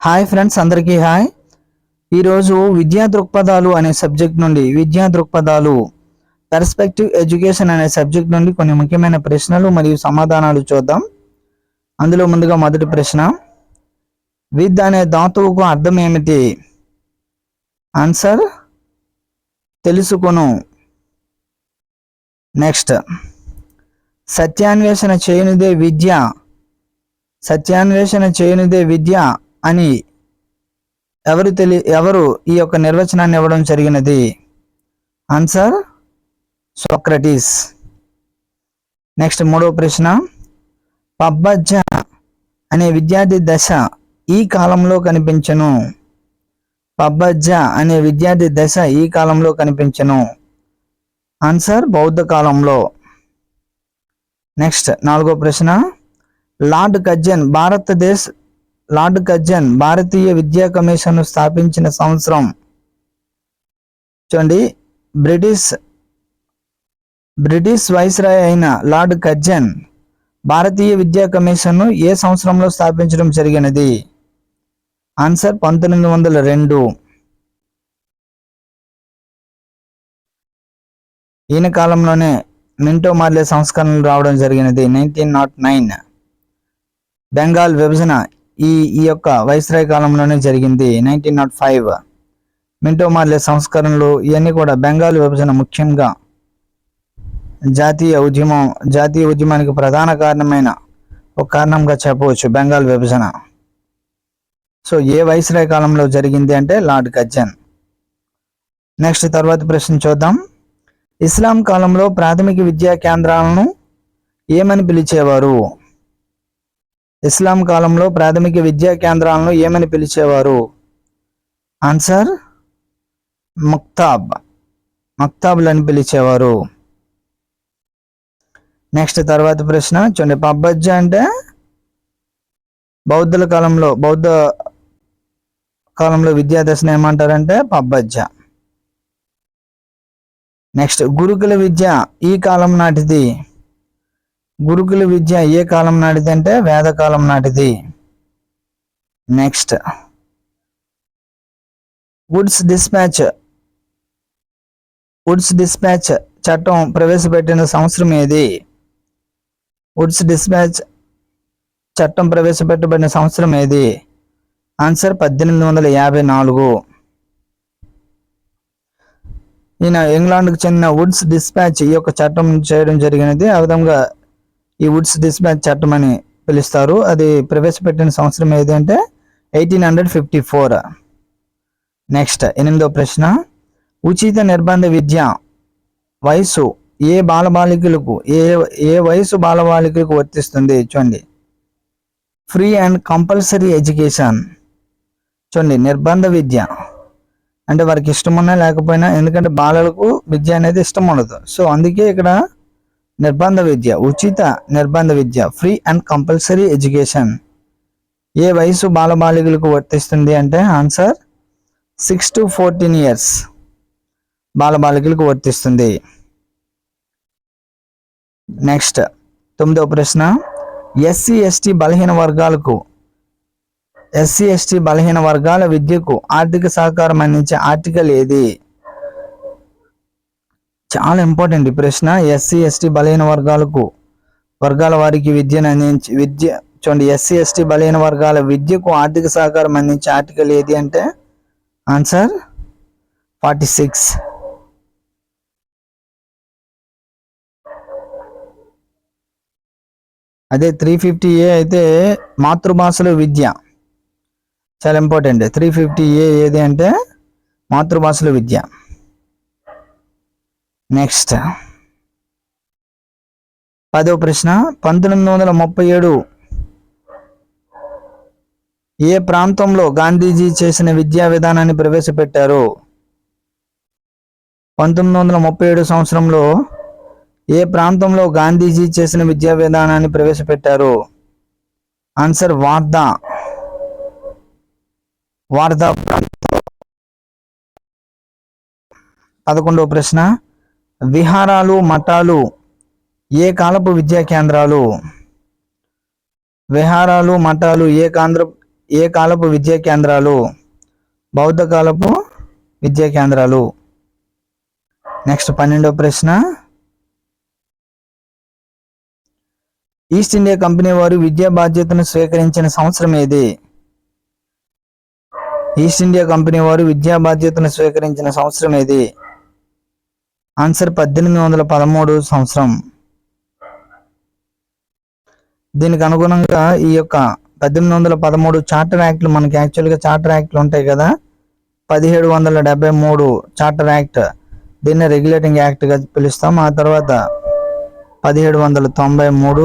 Hi friends అందరికీ hi. ఈరోజు విద్యా దృక్పథాలు అనే సబ్జెక్ట్ నుండి విద్యా దృక్పథాలు పర్స్పెక్టివ్ ఎడ్యుకేషన్ అనే సబ్జెక్ట్ నుండి కొన్ని ముఖ్యమైన ప్రశ్నలు మరియు సమాధానాలు చూద్దాం. అందులో ముందుగా మొదటి ప్రశ్న విద్ అనే ధాతువుకు అర్థం ఏమిటి? ఆన్సర్ తెలుసుకొను. నెక్స్ట్ సత్యాన్వేషణ చేయనిదే విద్య. సత్యాన్వేషణ చేయనిదే విద్య. అని ఎవరు తెలి ఎవరు ఈ యొక్క నిర్వచనాన్ని ఇవ్వడం జరిగినది? ఆన్సర్ సోక్రటీస్ నెక్స్ట్ మూడవ ప్రశ్న. పబ్బజ్జ అనే విద్యార్థి దశ ఈ కాలంలో కనిపించను. పబ్బజ్జ అనే విద్యార్థి దశ ఈ కాలంలో కనిపించను. ఆన్సర్ బౌద్ధ కాలంలో. నెక్స్ట్ నాలుగో ప్రశ్న. లార్డ్ కజ్జన్ భారతదేశ్ లార్డ్ కజ్జన్ భారతీయ విద్యా కమిషన్ స్థాపించిన సంవత్సరం. చూడండి. బ్రిటిష్ బ్రిటిష్ వైస్రాయ్ అయిన లార్డ్ కజ్జన్ భారతీయ విద్యా కమిషన్ను ఏ సంవత్సరంలో స్థాపించడం జరిగినది? ఆన్సర్ పంతొమ్మిది వందల రెండు. ఈయన కాలంలోనే మింటో మార్లే సంస్కరణలు రావడం జరిగినది. Nineteen nought nine. బెంగాల్ విభజన ఈ ఈ యొక్క వైస్రాయ్ కాలంలోనే జరిగింది nineteen naught five. Minto Morley సంస్కరణలు ఇవన్నీ కూడా బెంగాల్ విభజన ముఖ్యంగా జాతీయ ఉద్యమం జాతీయ ఉద్యమానికి ప్రధాన కారణమైన ఒక కారణంగా చెప్పవచ్చు బెంగాల్ విభజన. సో ఏ వైస్రాయ్ కాలంలో జరిగింది అంటే లార్డ్ గజ్జన్ నెక్స్ట్ తర్వాత ప్రశ్న చూద్దాం. ఇస్లాం కాలంలో ప్రాథమిక విద్యా కేంద్రాలను ఏమని పిలిచేవారు? ఇస్లాం కాలంలో ప్రాథమిక విద్యా కేంద్రాలను ఏమని పిలిచేవారు? ఆన్సర్ ముక్తాబ్. మక్తాబులు అని పిలిచేవారు. నెక్స్ట్ తర్వాత ప్రశ్న చూడండి పబ్బజ్జ అంటే బౌద్ధుల కాలంలో బౌద్ధ కాలంలో విద్యాదశను ఏమంటారంటే పబ్బజ్జ. నెక్స్ట్ గురుకుల విద్య ఈ కాలం నాటిది. గురుకుల విద్య ఏ కాలం నాటిది అంటే వేదకాలం నాటిది. Next Wood's Despatch Wood's Despatch చట్టం ప్రవేశపెట్టిన సంవత్సరం ఏది? వుడ్స్ డిస్పాచ్ చట్టం ప్రవేశపెట్టబడిన సంవత్సరం ఏది? ఆన్సర్ పద్దెనిమిది వందల యాభై నాలుగు. ఈయన ఇంగ్లాండ్కు చెందిన వుడ్స్ డిస్పాచ్ ఈ యొక్క చట్టం చేయడం జరిగినది. ఆ విధంగా ఈ వుడ్స్ డిస్పాచ్ చట్టం అని పిలుస్తారు. అది ప్రవేశపెట్టిన సంవత్సరం ఏది అంటే eighteen hundred fifty four. Next ఎనిమిదో ప్రశ్న. ఉచిత నిర్బంధ విద్య వయసు ఏ బాలబాలికలకు ఏ ఏ వయసు బాలబాలికలకు వర్తిస్తుంది? చూడండి. Free and compulsory education. చూడండి నిర్బంధ విద్య అంటే వారికి ఇష్టం ఉన్నా లేకపోయినా ఎందుకంటే బాలలకు విద్య అనేది ఇష్టం ఉండదు. సో అందుకే ఇక్కడ నిర్బంధ విద్య ఉచిత నిర్బంధ విద్య ఫ్రీ అండ్ కంపల్సరీ ఎడ్యుకేషన్ ఏ వయసు బాలబాలికలకు వర్తిస్తుంది అంటే answer six to fourteen years బాలబాలికలకు వర్తిస్తుంది. నెక్స్ట్ తొమ్మిదవ ప్రశ్న. ఎస్సీ ఎస్టీ బలహీన వర్గాలకు ఎస్సీ ఎస్టీ బలహీన వర్గాల విద్యకు ఆర్థిక సహకారం అందించే ఆర్టికల్ ఏది? చాలా ఇంపార్టెంట్ ఈ ప్రశ్న ఎస్సీ ఎస్టీ బలహీన వర్గాలకు వర్గాల వారికి విద్యను అందించి విద్య చూడండి ఎస్సీ ఎస్టీ బలహీన వర్గాల విద్యకు ఆర్థిక సహకారం అందించే ఆర్టికల్ ఏది అంటే ఆన్సర్ ఫార్టీ సిక్స్. అదే త్రీ ఫిఫ్టీ ఏ అయితే మాతృభాషలో విద్య. చాలా ఇంపార్టెంట్ త్రీ ఫిఫ్టీ ఏ ఏది అంటే మాతృభాషలో విద్య. నెక్స్ట్ పదవ ప్రశ్న. పంతొమ్మిది వందల ముప్పై ఏడు. ఏ ప్రాంతంలో గాంధీజీ చేసిన విద్యా విధానాన్ని ప్రవేశపెట్టారు? పంతొమ్మిది వందల ముప్పై ఏడు సంవత్సరంలో ఏ ప్రాంతంలో గాంధీజీ చేసిన విద్యా విధానాన్ని ప్రవేశపెట్టారు? ఆన్సర్ వార్దా. వార్దా ప్రాంతం. పదకొండవ ప్రశ్న. విహారాలు మఠాలు ఏ కాలపు విద్యా కేంద్రాలు? విహారాలు మఠాలు ఏ కాంద్ర ఏ కాలపు విద్యా కేంద్రాలు? బౌద్ధ కాలపు విద్యా కేంద్రాలు. నెక్స్ట్ పన్నెండవ ప్రశ్న. ఈస్ట్ ఇండియా కంపెనీ వారు విద్యా బాధ్యతను స్వీకరించిన సంవత్సరం ఏది? ఈస్ట్ ఇండియా కంపెనీ వారు విద్యా బాధ్యతను స్వీకరించిన సంవత్సరం ఏది? ఆన్సర్ పద్దెనిమిది వందల పదమూడు సంవత్సరం. దీనికి అనుగుణంగా ఈ యొక్క పద్దెనిమిది వందల పదమూడు చార్టర్ యాక్ట్లు మనకి యాక్చువల్గా చార్టర్ యాక్ట్లు ఉంటాయి కదా. పదిహేడు వందల డెబ్బై మూడు చార్టర్ యాక్ట్ దీన్ని రెగ్యులేటింగ్ యాక్ట్గా పిలుస్తాం. ఆ తర్వాత పదిహేడు వందల తొంభై మూడు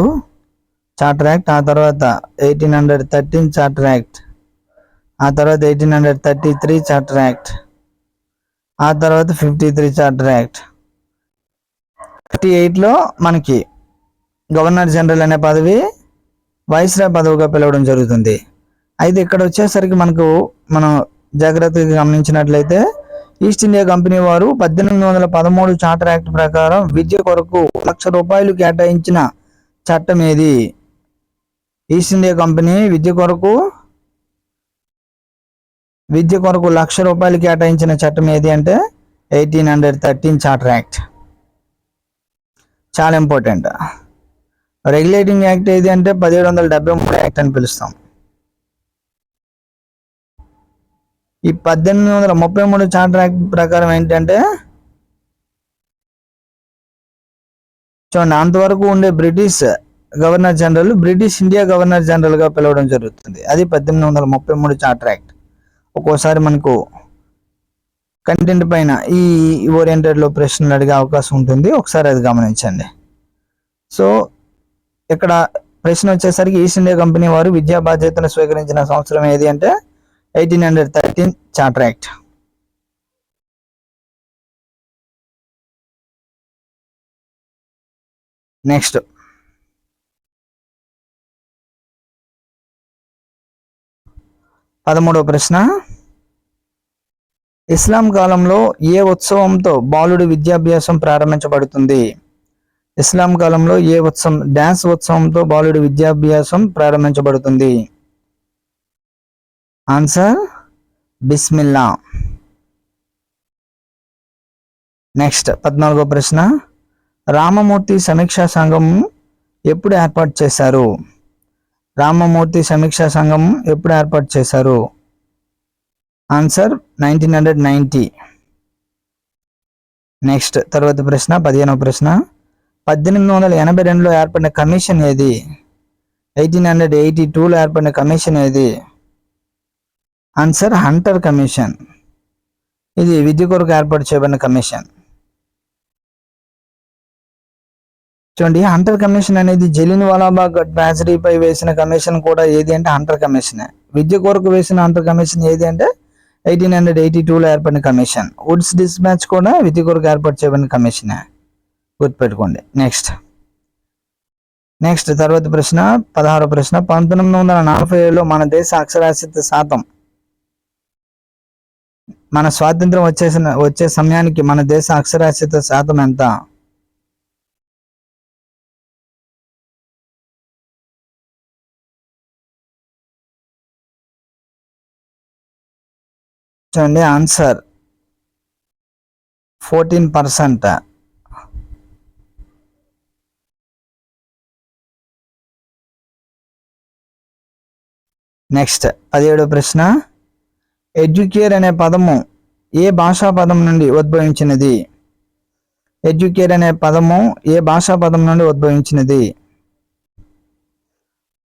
చార్టర్ యాక్ట్ ఆ తర్వాత eighteen hundred thirteen charter act ఆ తర్వాత eighteen hundred thirty three charter act ఆ తర్వాత fifty three charter act thirty ఎయిట్లో మనకి గవర్నర్ జనరల్ అనే పదవి వైస్రాయ్ పదవిగా పిలవడం జరుగుతుంది. అయితే ఇక్కడ వచ్చేసరికి మనకు మనం జాగ్రత్తగా గమనించినట్లయితే ఈస్ట్ ఇండియా కంపెనీ వారు పద్దెనిమిది వందల పదమూడు చార్టర్ యాక్ట్ ప్రకారం విద్య కొరకు లక్ష రూపాయలు కేటాయించిన చట్టం ఏది? ఈస్ట్ ఇండియా కంపెనీ విద్య కొరకు విద్య కొరకు లక్ష రూపాయలు కేటాయించిన చట్టం ఏది అంటే eighteen hundred thirteen charter act. చాలా ఇంపార్టెంట్ రెగ్యులేటింగ్ యాక్ట్ ఏది అంటే పదిహేడు వందల డెబ్బై మూడు యాక్ట్ అని పిలుస్తాం. ఈ పద్దెనిమిది వందల ముప్పై మూడు చార్టర్ యాక్ట్ ప్రకారం ఏంటంటే చూడండి అంతవరకు ఉండే British governor general British India governor జనరల్గా పిలవడం జరుగుతుంది. అది పద్దెనిమిది వందల ముప్పై మూడు చార్టర్ యాక్ట్ ఒక్కోసారి మనకు కంటెంట్ పైన ఈ ఓరియంటెడ్లో ప్రశ్నలు అడిగే అవకాశం ఉంటుంది. ఒకసారి అది గమనించండి. సో ఇక్కడ ప్రశ్న వచ్చేసరికి ఈస్ట్ ఇండియా కంపెనీ వారు విద్యా బాధ్యతను స్వీకరించిన సంవత్సరం ఏది అంటే eighteen hundred thirteen charter act next పదమూడవ ప్రశ్న. ఇస్లాం కాలంలో ఏ ఉత్సవంతో బాలుడి విద్యాభ్యాసం ప్రారంభించబడుతుంది? ఇస్లాం కాలంలో ఏ ఉత్సవం డ్యాన్స్ ఉత్సవంతో బాలుడి విద్యాభ్యాసం ప్రారంభించబడుతుంది? ఆన్సర్ బిస్మిల్లా. నెక్స్ట్ పద్నాలుగో ప్రశ్న. రామమూర్తి సమీక్షా సంఘం ఎప్పుడు ఏర్పాటు చేశారు? రామమూర్తి సమీక్షా సంఘం ఎప్పుడు ఏర్పాటు చేశారు? Answer nineteen hundred ninety next తర్వాత ప్రశ్న పదిహేనవ ప్రశ్న. పద్దెనిమిది వందల ఎనభై రెండులో ఏర్పడిన కమిషన్ ఏది? ఎయిటీన్ హండ్రెడ్ ఎయిటీ టూలో ఏర్పడిన కమిషన్ ఏది? ఆన్సర్ హంటర్ కమిషన్ ఇది విద్య కొరకు ఏర్పాటు చేయబడిన కమిషన్. చూడండి హంటర్ కమిషన్ అనేది జలిన్ వాలాబాగ్ ట్రాజడీపై వేసిన కమిషన్ కూడా ఏది అంటే హంటర్ కమిషన్ విద్య కొరకు వేసిన హంటర్ కమిషన్ ఏది అంటే ఎయిటీన్ హండ్రెడ్ ఎయిటీ టూలో ఏర్పడిన కమిషన్. వుడ్స్ డిస్మ్యాచ్ కూడా విధి కొరకు ఏర్పాటు చేయబడిన కమిషనే. గుర్తుపెట్టుకోండి. నెక్స్ట్ నెక్స్ట్ తర్వాత ప్రశ్న పదహారో ప్రశ్న. పంతొమ్మిది వందల నలభై ఏడులో మన దేశ అక్షరాస్యత శాతం మన స్వాతంత్రం వచ్చేసిన వచ్చే సమయానికి మన దేశ అక్షరాస్యత శాతం ఎంత? చూడండి ఆన్సర్. Fourteen percent. నెక్స్ట్ పదిహేడు ప్రశ్న. ఎడ్యుకేర్ అనే పదము ఏ భాషా పదం నుండి ఉద్భవించినది? ఎడ్యుకేర్ అనే పదము ఏ భాషా పదం నుండి ఉద్భవించినది?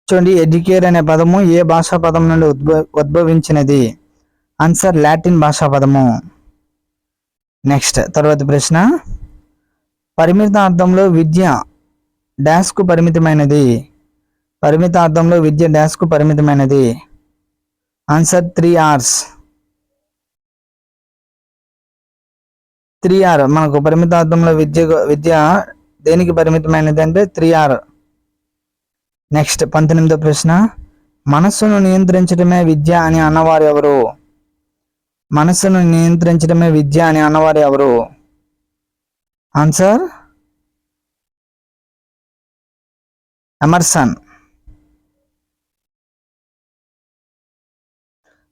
చూడండి ఎడ్యుకేర్ అనే పదము ఏ భాషా పదం నుండి ఉద్భవ ఉద్భవించినది? ఆన్సర్ లాటిన్ భాషా పదము. నెక్స్ట్ తర్వాత ప్రశ్న. పరిమిత అర్థంలో విద్య డాష్కు పరిమితమైనది. పరిమిత అర్థంలో విద్య డాష్కు పరిమితమైనది. Answer three R's three R మనకు పరిమిత అర్థంలో విద్య విద్య దేనికి పరిమితమైనది అంటే త్రీ ఆర్ నెక్స్ట్ పంతొమ్మిదో ప్రశ్న. మనస్సును నియంత్రించడమే విద్య అని అన్నవారు ఎవరు? మనస్సును నియంత్రించడమే విద్య అని అన్నవారు ఎవరు? ఆన్సర్ ఎమర్సన్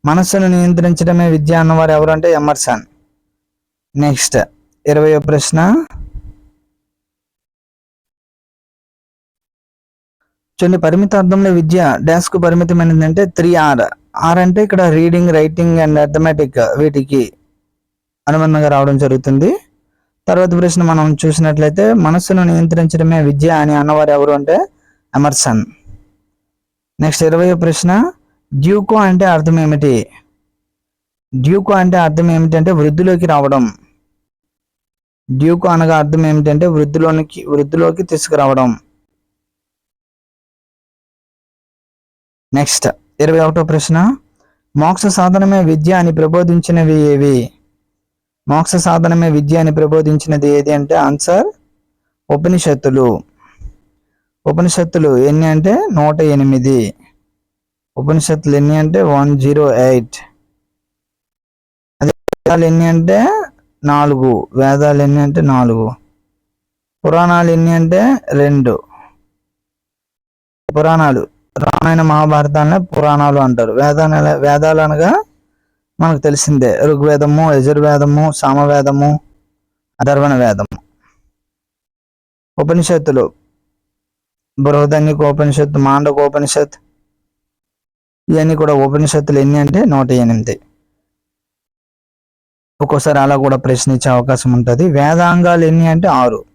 మనస్సును నియంత్రించడమే విద్య అన్నవారు ఎవరంటే ఎమర్సన్ నెక్స్ట్ ఇరవయో ప్రశ్న. చూడండి పరిమిత అర్థంలో విద్య డాష్ పరిమితమైనది అంటే త్రీ ఆర్ ఆర్ అంటే ఇక్కడ రీడింగ్ రైటింగ్ అండ్ అథమెటిక్ వీటికి అనుబంధంగా రావడం జరుగుతుంది. తర్వాత ప్రశ్న మనం చూసినట్లయితే మనస్సును నియంత్రించడమే విద్య అని అన్నవారు ఎవరు అంటే ఎమర్సన్. నెక్స్ట్ ఇరవై ప్రశ్న డ్యూకో అంటే అర్థం ఏమిటి? డ్యూకో అంటే అర్థం ఏమిటంటే వృద్ధిలోకి రావడం. డ్యూకో అనగా అర్థం ఏమిటంటే వృద్ధిలోనికి వృద్ధిలోకి తీసుకురావడం. నెక్స్ట్ ఇరవై ఒకటో ప్రశ్న. మోక్ష సాధనమే విద్య అని ప్రబోధించినవి ఏవి? మోక్ష సాధనమే విద్య అని ప్రబోధించినది ఏది అంటే ఆన్సర్ ఉపనిషత్తులు. ఉపనిషత్తులు ఎన్ని అంటే నూట ఎనిమిది. ఉపనిషత్తులు ఎన్ని అంటే వన్ జీరో ఎయిట్. అదే వేదాలు ఎన్ని అంటే నాలుగు. వేదాలు ఎన్ని అంటే నాలుగు. పురాణాలు ఎన్ని అంటే రెండు. పురాణాలు. రామాయణ మహాభారతాలనే పురాణాలు అంటారు. వేదాల వేదాలు అనగా మనకు తెలిసిందే. ఋగ్వేదము యజుర్వేదము సామవేదము అధర్వణ వేదము. ఉపనిషత్తులు. బృహదన్యక ఉపనిషత్తు మాండక ఉపనిషత్ ఇవన్నీ కూడా ఉపనిషత్తులు ఎన్ని అంటే నూట ఎనిమిది. ఒక్కోసారి అలా కూడా ప్రశ్నించే అవకాశం ఉంటుంది. వేదాంగాలు ఎన్ని అంటే ఆరు.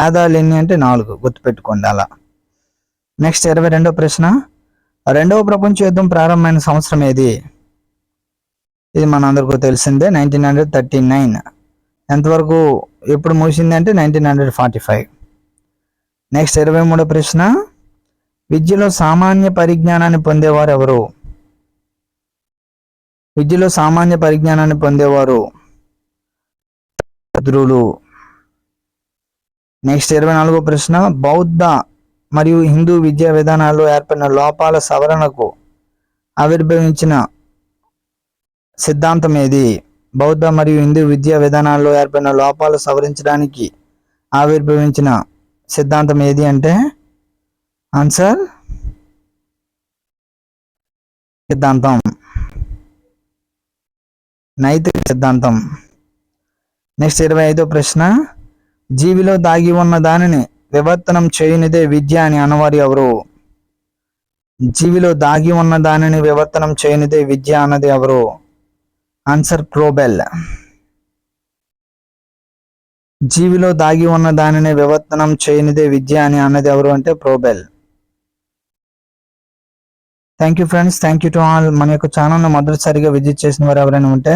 వేదాలు ఎన్ని అంటే నాలుగు. గుర్తుపెట్టుకోండి అలా. నెక్స్ట్ ఇరవై రెండో ప్రశ్న. రెండవ ప్రపంచ యుద్ధం ప్రారంభమైన సంవత్సరం ఏది? ఇది మన అందరికీ తెలిసిందే నైన్టీన్ హండ్రెడ్ థర్టీ నైన్. ఎంతవరకు ఎప్పుడు ముగిసింది అంటే nineteen hundred forty five. Next ఇరవై మూడో ప్రశ్న. విద్యలో సామాన్య పరిజ్ఞానాన్ని పొందేవారు ఎవరు? విద్యలో సామాన్య పరిజ్ఞానాన్ని పొందేవారు రుద్రులు నెక్స్ట్ ఇరవై నాలుగో ప్రశ్న. బౌద్ధ మరియు హిందూ విద్యా విధానాల్లో ఏర్పడిన లోపాల సవరణకు ఆవిర్భవించిన సిద్ధాంతం ఏది బౌద్ధ మరియు హిందూ విద్యా విధానాల్లో ఏర్పడిన లోపాలు సవరించడానికి ఆవిర్భవించిన సిద్ధాంతం ఏది అంటే ఆన్సర్ సిద్ధాంతం. నైతిక సిద్ధాంతం. నెక్స్ట్ ఇరవై ఐదో ప్రశ్న జీవిలో దాగి ఉన్న దానిని వివర్తనం చేయనిదే విద్య అని అనవారు ఎవరు? జీవిలో దాగి ఉన్న దానిని వివర్తనం చేయనిదే విద్య అన్నది ఎవరు? ఆన్సర్ ప్రోబెల్ జీవిలో దాగి ఉన్న దానిని వివర్తనం చేయనిదే విద్య అని అన్నది ఎవరు అంటే Froebel thank you friends thank you to all మన యొక్క ఛానల్ను మొదటిసారిగా విజిట్ చేసిన వారు ఎవరైనా ఉంటే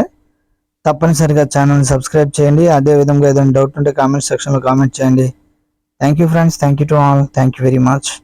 తప్పనిసరిగా ఛానల్ని సబ్స్క్రైబ్ చేయండి. అదే విధంగా ఏదైనా డౌట్ ఉంటే కామెంట్ సెక్షన్లో కామెంట్ చేయండి. thank you friends. Thank you to all. Thank you very much.